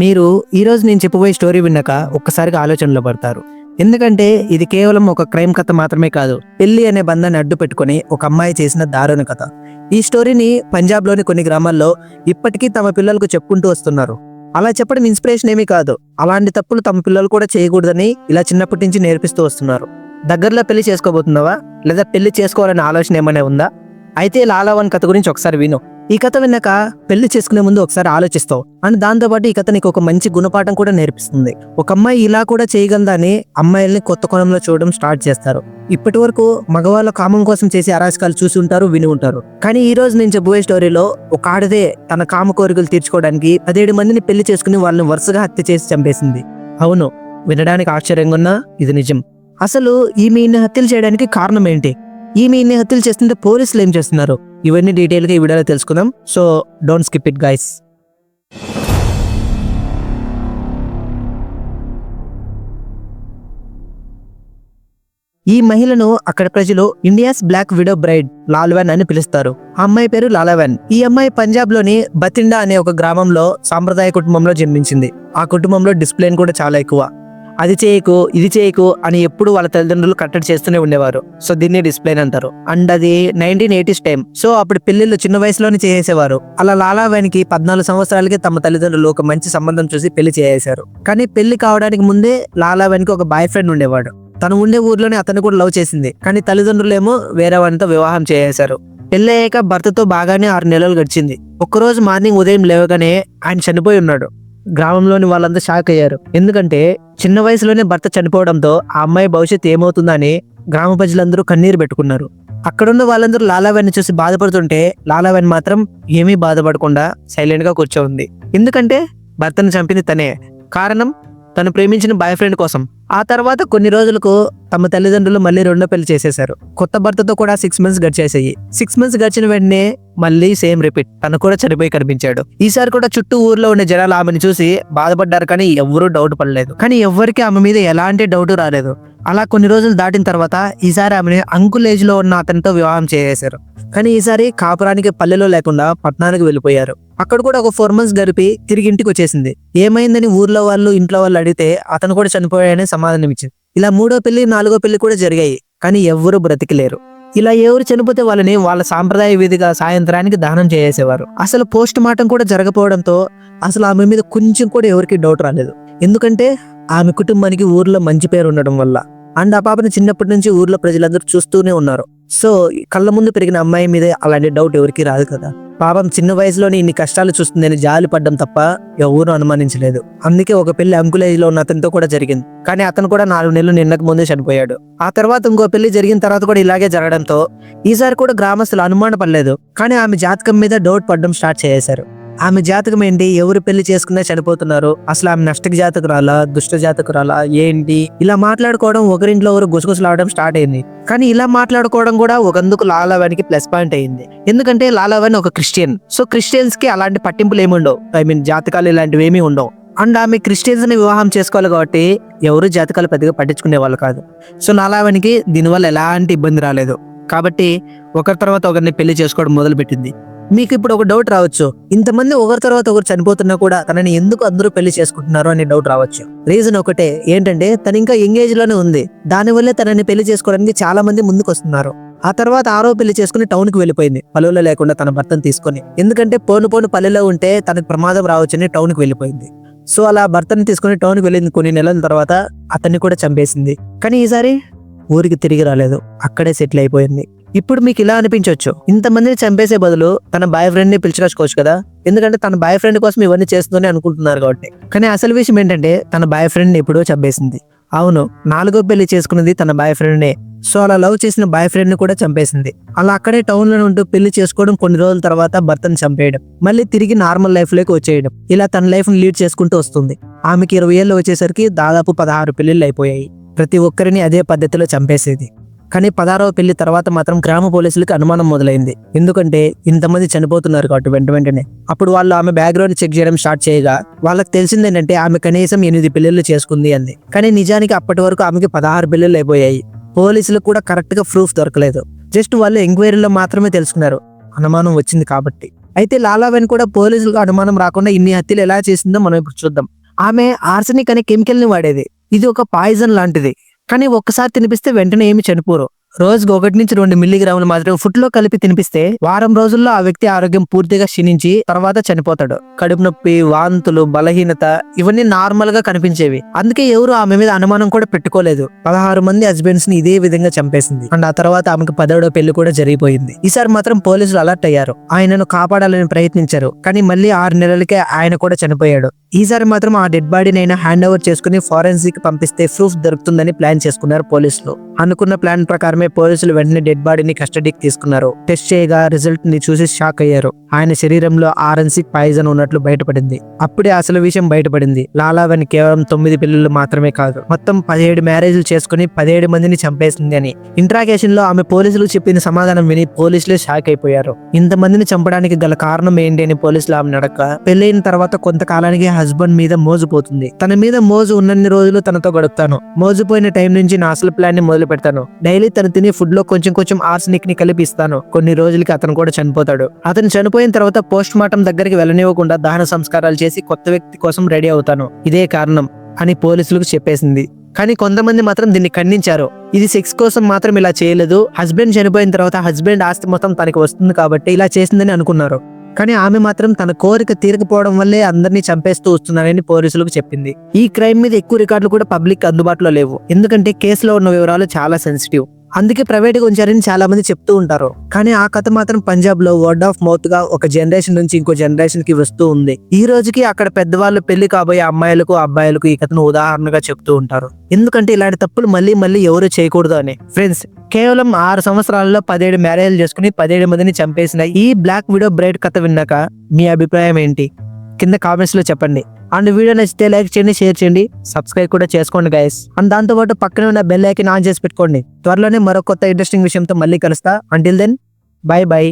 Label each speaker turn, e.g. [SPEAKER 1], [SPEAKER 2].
[SPEAKER 1] మీరు ఈరోజు నేను చెప్పబోయే స్టోరీ విన్నాక ఒక్కసారిగా ఆలోచనలో పడతారు. ఎందుకంటే ఇది కేవలం ఒక క్రైమ్ కథ మాత్రమే కాదు పెళ్ళి అనే బంధాన్ని అడ్డు పెట్టుకొని ఒక అమ్మాయి చేసిన దారుణ కథ. ఈ స్టోరీని పంజాబ్లోని కొన్ని గ్రామాల్లో ఇప్పటికీ తమ పిల్లలకు చెప్పుకుంటూ వస్తున్నారు. అలా చెప్పడం ఇన్స్పిరేషన్ ఏమీ కాదు. అలాంటి తప్పులు తమ పిల్లలు కూడా చేయకూడదని ఇలా చిన్నప్పటి నుంచి నేర్పిస్తూ వస్తున్నారు. దగ్గరలో పెళ్ళి చేసుకోబోతున్నావా? లేదా పెళ్ళి చేసుకోవాలనే ఆలోచన ఏమైనా ఉందా? అయితే లాలావన్ కథ గురించి ఒకసారి విను. ఈ కథ విన్నాక పెళ్ళి చేసుకునే ముందు ఒకసారి ఆలోచిస్తావు అండ్ దాంతోపాటు ఈ కథ నీకు ఒక మంచి గుణపాఠం కూడా నేర్పిస్తుంది. ఒక అమ్మాయి ఇలా కూడా చేయగలదని అమ్మాయిల్ని కొత్త కోణంలో చూడడం స్టార్ట్ చేస్తారు. ఇప్పటి వరకు మగవాళ్ళ కామం కోసం చేసే అరాచకాలు చూసి ఉంటారు విని ఉంటారు. కానీ ఈ రోజు నేను చెప్పబోయే స్టోరీలో ఒక ఆడదే తన కామ కోరికలు తీర్చుకోవడానికి పదిహేడు మందిని పెళ్ళి చేసుకుని వాళ్ళని వరుసగా హత్య చేసి చంపేసింది. అవును వినడానికి ఆశ్చర్యంగా ఉన్నా ఇది నిజం. అసలు ఈమె ఇన్ని హత్యలు చేయడానికి కారణం ఏంటి? ఈమె ఇన్ని హత్యలు చేస్తుంటే పోలీసులు ఏం చేస్తున్నారు? ఇవన్నీ డీటెయిల్గా ఈ వీడియోలో తెలుసుకుందాం. So don't skip it guys ఈ మహిళను అక్కడ ప్రజలు ఇండియాస్ బ్లాక్ విడో బ్రైడ్ లాల్వెన్ అని పిలుస్తారు. ఆ అమ్మాయి పేరు లాలవెన్. ఈ అమ్మాయి పంజాబ్లోని బతిండా అనే ఒక గ్రామంలో సాంప్రదాయ కుటుంబంలో జన్మించింది. ఆ కుటుంబంలో డిసిప్లిన్ కూడా చాలా ఎక్కువ. అది చేయకు ఇది చేయకు అని ఎప్పుడు వాళ్ళ తల్లిదండ్రులు కట్టడి చేస్తూనే ఉండేవారు. సో దీన్ని డిస్ప్లేన్ అంటారు. అండ్ అది నైన్టీన్ ఎయిటీస్ టైం సో అప్పుడు పెళ్ళిళ్ళు చిన్న వయసులోనే చేసేవారు అలా లాలావేనికి పద్నాలుగు సంవత్సరాలకి తమ తల్లిదండ్రులు ఒక మంచి సంబంధం చూసి పెళ్ళి చేసేశారు. కానీ పెళ్ళి కావడానికి ముందే లాలావేనికి ఒక బాయ్ ఫ్రెండ్ ఉండేవాడు. తను ఉండే ఊర్లోనే అతను కూడా లవ్ చేసింది. కానీ తల్లిదండ్రులేమో వేరే వాడితో వివాహం చేసేశారు. పెళ్ళయ్యాక భర్తతో బాగానే ఆరు నెలలు గడిచింది. ఒక్కరోజు మార్నింగ్ ఉదయం లేవగానే ఆయన చనిపోయి ఉన్నాడు. గ్రామంలోని వాళ్ళంతా షాక్ అయ్యారు. ఎందుకంటే చిన్న వయసులోనే భర్త చనిపోవడంతో ఆ అమ్మాయి భవిష్యత్తు ఏమవుతుందని గ్రామ ప్రజలందరూ కన్నీరు పెట్టుకున్నారు. అక్కడున్న వాళ్ళందరూ లాలావెన్ చూసి బాధపడుతుంటే లాలావెన్ మాత్రం ఏమీ బాధపడకుండా సైలెంట్గా కూర్చోంది. ఎందుకంటే భర్తను చంపింది తనే. కారణం తను ప్రేమించిన బాయ్ ఫ్రెండ్ కోసం. ఆ తర్వాత కొన్ని రోజులకు తమ తల్లిదండ్రులు మళ్ళీ రెండో పెళ్ళి చేసేశారు. కొత్త భర్తతో కూడా సిక్స్ మంత్స్ గడిచేసాయి సిక్స్ మంత్స్ గడిచిన వెంటనే మళ్ళీ సేమ్ రిపీట్ తను కూడా చనిపోయి కనిపించాడు. ఈసారి కూడా చుట్టూ ఊర్లో ఉండే జనాలు ఆమెను చూసి బాధపడ్డారు కానీ ఎవ్వరూ డౌట్ పడలేదు. కానీ ఎవరికి ఆమె మీద ఎలాంటి డౌట్ రాలేదు. అలా కొన్ని రోజులు దాటిన తర్వాత ఈసారి ఆమెని అంకుల్ ఏజ్లో ఉన్న అతనితో వివాహం చేసేశారు. కానీ ఈసారి కాపురానికి పల్లెలో లేకుండా పట్టణానికి వెళ్ళిపోయారు. అక్కడ కూడా ఒక ఫోర్ మంత్స్ గడిపి తిరిగి ఇంటికి వచ్చేసింది. ఏమైందని ఊర్లో వాళ్ళు ఇంట్లో వాళ్ళు అడిగితే అతను కూడా చనిపోయాడని సమాధానం ఇచ్చింది. ఇలా మూడో పెళ్ళి నాలుగో పెళ్ళి కూడా జరిగాయి కానీ ఎవ్వరూ బ్రతికిలేరు. ఇలా ఎవరు చనిపోతే వాళ్ళని వాళ్ళ సాంప్రదాయ విధిగా సాయంత్రానికి దానం చేసేవారు. అసలు పోస్ట్ మార్టం కూడా జరగపోవడంతో అసలు ఆమె మీద కొంచెం కూడా ఎవరికి డౌట్ రాలేదు. ఎందుకంటే ఆమె కుటుంబానికి ఊర్లో మంచి పేరు ఉండడం వల్ల. అండ్ ఆ పాపని చిన్నప్పటి నుంచి ఊర్లో ప్రజలందరూ చూస్తూనే ఉన్నారు. సో కళ్ళ ముందు పెరిగిన అమ్మాయి మీద అలాంటి డౌట్ ఎవరికి రాదు కదా. పాపం చిన్న వయసులోనే ఇన్ని కష్టాలు చూస్తుందని జాలి పడ్డం తప్ప ఎవరు అనుమానించలేదు. అందుకే ఒక పెళ్ళి అంకులేజ్లో ఉన్న అతనితో కూడా జరిగింది. కానీ అతను కూడా నాలుగు నెలలు నిన్నకు ముందే చనిపోయాడు. ఆ తర్వాత ఇంకో పెళ్ళి జరిగిన తర్వాత కూడా ఇలాగే జరగడంతో ఈసారి కూడా గ్రామస్తులు అనుమాన పడలేదు కానీ ఆమె జాతకం మీద డౌట్ పడడం స్టార్ట్ చేశారు ఆమె జాతకం ఏంటి? ఎవరు పెళ్ళి చేసుకున్నా చనిపోతున్నారు? అసలు ఆమె నష్ట జాతకురాలా? దుష్ట జాతకురాలా? ఏంటి? ఇలా మాట్లాడుకోవడం ఒకరింట్లో ఒకరు గుసగుసలాడడం స్టార్ట్ అయింది. కానీ ఇలా మాట్లాడుకోవడం కూడా ఒకందుకు లాలావానికి ప్లస్ పాయింట్ అయింది. ఎందుకంటే లాలావాణి ఒక క్రిస్టియన్. సో క్రిస్టియన్స్కి అలాంటి పట్టింపులు ఏమి ఉండవు. ఐ మీన్ జాతకాలు ఇలాంటివి ఏమీ ఉండవు. అండ్ ఆమె క్రిస్టియన్స్ని వివాహం చేసుకోవాలి కాబట్టి ఎవరు జాతకాలు పెద్దగా పట్టించుకునే వాళ్ళు కాదు. సో లాలావానికి దీనివల్ల ఎలాంటి ఇబ్బంది రాలేదు. కాబట్టి ఒకరి తర్వాత ఒకరిని పెళ్ళి చేసుకోవడం మొదలుపెట్టింది. మీకు ఇప్పుడు ఒక డౌట్ రావచ్చు. ఇంతమంది ఒకరి తర్వాత ఒకరు చనిపోతున్నా కూడా తనని ఎందుకు అందరూ పెళ్ళి చేసుకుంటున్నారు అనే డౌట్ రావచ్చు. రీజన్ ఒకటే ఏంటంటే తను ఇంకా ఎంగేజ్లోనే ఉంది. దానివల్లే తనని పెళ్ళి చేసుకోవడానికి చాలా మంది ముందుకు వస్తున్నారు. ఆ తర్వాత ఆరో పెళ్ళి చేసుకుని టౌన్కి వెళ్ళిపోయింది. పల్లెలో లేకుండా తన భర్తను తీసుకొని. ఎందుకంటే పోను పోను పల్లెలో ఉంటే తనకు ప్రమాదం రావచ్చని టౌన్కి వెళ్ళిపోయింది. సో అలా భర్తను తీసుకుని టౌన్కి వెళ్ళింది కొన్ని నెలల తర్వాత అతన్ని కూడా చంపేసింది. కానీ ఈసారి ఊరికి తిరిగి రాలేదు. అక్కడే సెటిల్ అయిపోయింది. ఇప్పుడు మీకు ఇలా అనిపించవచ్చు ఇంతమందిని చంపేసే బదులు తన బాయ్ ఫ్రెండ్ని పిలుచుకోవచ్చు కదా? ఎందుకంటే తన బాయ్ ఫ్రెండ్ కోసం ఇవన్నీ చేస్తుందని అనుకుంటున్నారు కాబట్టి. కానీ అసలు విషయం ఏంటంటే తన బాయ్ ఫ్రెండ్ని ఎప్పుడో చంపేసింది. అవును నాలుగో పెళ్ళి చేసుకున్నది తన బాయ్ ఫ్రెండ్ నే సో అలా లవ్ చేసిన బాయ్ ఫ్రెండ్ని కూడా చంపేసింది. అలా అక్కడే టౌన్లో ఉంటూ పెళ్ళి చేసుకోవడం కొన్ని రోజుల తర్వాత భర్తను చంపేయడం. మళ్ళీ తిరిగి నార్మల్ లైఫ్లోకి వచ్చేయడం. ఇలా తన లైఫ్ని లీడ్ చేసుకుంటూ వస్తుంది. ఆమెకి ఇరవై ఏళ్ళు వచ్చేసరికి దాదాపు పదహారు పెళ్ళిళ్ళు అయిపోయాయి. ప్రతి ఒక్కరిని అదే పద్ధతిలో చంపేసేది. కానీ పదహారవ పెళ్ళి తర్వాత మాత్రం గ్రామ పోలీసులకు అనుమానం మొదలైంది. ఎందుకంటే ఇంతమంది చనిపోతున్నారు కాబట్టి వెంట వెంటనే. అప్పుడు వాళ్ళు ఆమె బ్యాక్గ్రౌండ్ చెక్ చేయడం స్టార్ట్ చేయగా వాళ్ళకి తెలిసింది ఏంటంటే ఆమె కనీసం ఎనిమిది పెళ్ళిళ్ళు చేసుకుంది అంది. కానీ నిజానికి అప్పటి వరకు ఆమెకి పదహారు పెళ్ళిళ్ళు అయిపోయాయి. పోలీసులకు కూడా కరెక్ట్గా ప్రూఫ్ దొరకలేదు. జస్ట్ వాళ్ళు ఎంక్వైరీలో మాత్రమే తెలుసుకున్నారు. అనుమానం వచ్చింది కాబట్టి. అయితే లాలావెన్ కూడా పోలీసులకు అనుమానం రాకుండా ఇన్ని హత్యలు ఎలా చేసిందో మనం ఇప్పుడు చూద్దాం. ఆమె ఆర్సనిక్ అనే కెమికల్ని వాడేది. ఇది ఒక పాయిజన్ లాంటిది. కానీ ఒక్కసారి తినిపిస్తే వెంటనే ఏమి చనిపోరు. రోజుకు ఒకటి నుంచి రెండు మిల్లీగ్రాములు మాత్రం ఫుడ్లో కలిపి తినిపిస్తే వారం రోజుల్లో ఆ వ్యక్తి ఆరోగ్యం పూర్తిగా క్షీణించి తర్వాత చనిపోతాడు. కడుపు నొప్పి వాంతులు బలహీనత ఇవన్నీ నార్మల్గా కనిపించేవి. అందుకే ఎవరు ఆమె మీద అనుమానం కూడా పెట్టుకోలేదు. పదహారు మంది హస్బెండ్స్ని ఇదే విధంగా చంపేసింది. అండ్ ఆ తర్వాత ఆమెకు పదవడో పెళ్ళి కూడా జరిగిపోయింది. ఈసారి మాత్రం పోలీసులు అలర్ట్ అయ్యారు. ఆయనను కాపాడాలని ప్రయత్నించారు. కానీ మళ్ళీ ఆరు నెలలకే ఆయన కూడా చనిపోయాడు. ఈసారి మాత్రం ఆ డెడ్ బాడీని అయినా హ్యాండ్ ఓవర్ చేసుకుని ఫారెన్సిక్ పంపిస్తే ప్రూఫ్ దొరుకుతుందని ప్లాన్ చేసుకున్నారు పోలీసులు. అనుకున్న ప్లాన్ ప్రకారమే పోలీసులు వెంటనే డెడ్ బాడీని కస్టడీకి తీసుకున్నారు. టెస్ట్ చేయగా రిజల్ట్ని చూసి షాక్ అయ్యారు. ఆయన శరీరంలో ఆరెన్సిక్ పాయిజన్ ఉన్నట్లు బయటపడింది. అప్పుడే అసలు విషయం బయటపడింది. లాలావెన్ కేవలం తొమ్మిది పిల్లలు మాత్రమే కాదు మొత్తం పదిహేడు మ్యారేజ్లు చేసుకుని పదిహేడు మందిని చంపేసింది అని. ఇంట్రాగేషన్లో ఆమె పోలీసులు చెప్పిన సమాధానం విని పోలీసులే షాక్ అయిపోయారు. ఇంతమందిని చంపడానికి గల కారణం ఏంటి అని పోలీసులు ఆమె నడక పెళ్ళైన తర్వాత కొంతకాలానికి హస్బెండ్ మీద మోజుపోతుంది తన మీద మోజు ఉన్నన్ని రోజులు తనతో గడుపుతాను. మోజుపోయిన టైం నుంచి నా అసలు ప్లాన్ని మొదలు పెడతాను డైలీ తను తిని ఫుడ్లో కొంచెం కొంచెం ఆర్సనిక్ని కలిపి ఇస్తాను కొన్ని రోజులకి అతను కూడా చనిపోతాడు. అతను చనిపోయిన తర్వాత పోస్ట్ మార్టం దగ్గరికి వెళ్ళనివ్వకుండా దహన సంస్కారాలు చేసి కొత్త వ్యక్తి కోసం రెడీ అవుతాను. ఇదే కారణం అని పోలీసులకు చెప్పేసింది. కానీ కొంతమంది మాత్రం దీన్ని ఖండించారు. ఇది సెక్స్ కోసం మాత్రం ఇలా చేయలేదు. హస్బెండ్ చనిపోయిన తర్వాత హస్బెండ్ ఆస్తి మొత్తం తనకి వస్తుంది కాబట్టి ఇలా చేసిందని అనుకున్నారు. కానీ ఆమె మాత్రం తన కోరిక తీరకపోవడం వల్లే అందరినీ చంపేస్తూ వస్తున్నారని పోలీసులకు చెప్పింది. ఈ క్రైమ్ మీద ఎక్కువ రికార్డులు కూడా పబ్లిక్ అందుబాటులో లేవు. ఎందుకంటే కేసులో ఉన్న వివరాలు చాలా సెన్సిటివ్ అందుకే ప్రైవేట్గా ఉంచారని చాలా మంది చెప్తూ ఉంటారు. కానీ ఆ కథ మాత్రం పంజాబ్లో వర్డ్ ఆఫ్ మౌత్గా ఒక జనరేషన్ నుంచి ఇంకో జనరేషన్కి వస్తూ ఉంది. ఈ రోజుకి అక్కడ పెద్దవాళ్ళు పెళ్ళి కాబోయే అమ్మాయిలకు అబ్బాయిలకు ఈ కథను ఉదాహరణగా చెప్తూ ఉంటారు. ఎందుకంటే ఇలాంటి తప్పులు మళ్ళీ మళ్ళీ ఎవరు చేయకూడదు అని. ఫ్రెండ్స్ కేవలం ఆరు సంవత్సరాలలో పదిహేడు మ్యారేజ్లు చేసుకుని పదిహేడు మందిని చంపేసిన ఈ బ్లాక్ విడో బ్రైడ్ కథ విన్నాక మీ అభిప్రాయం ఏంటి? కింద కామెంట్స్లో చెప్పండి. అండ్ వీడియో నచ్చితే లైక్ చేయండి షేర్ చేయండి. సబ్స్క్రైబ్ కూడా చేసుకోండి గైస్ అండ్ దాంతో పాటు పక్కనే ఉన్న బెల్ ఐకన్ ఆన్ చేసి పెట్టుకోండి. త్వరలోనే మరో కొత్త ఇంట్రెస్టింగ్ విషయంతో మళ్ళీ కలుస్తా. Until then by by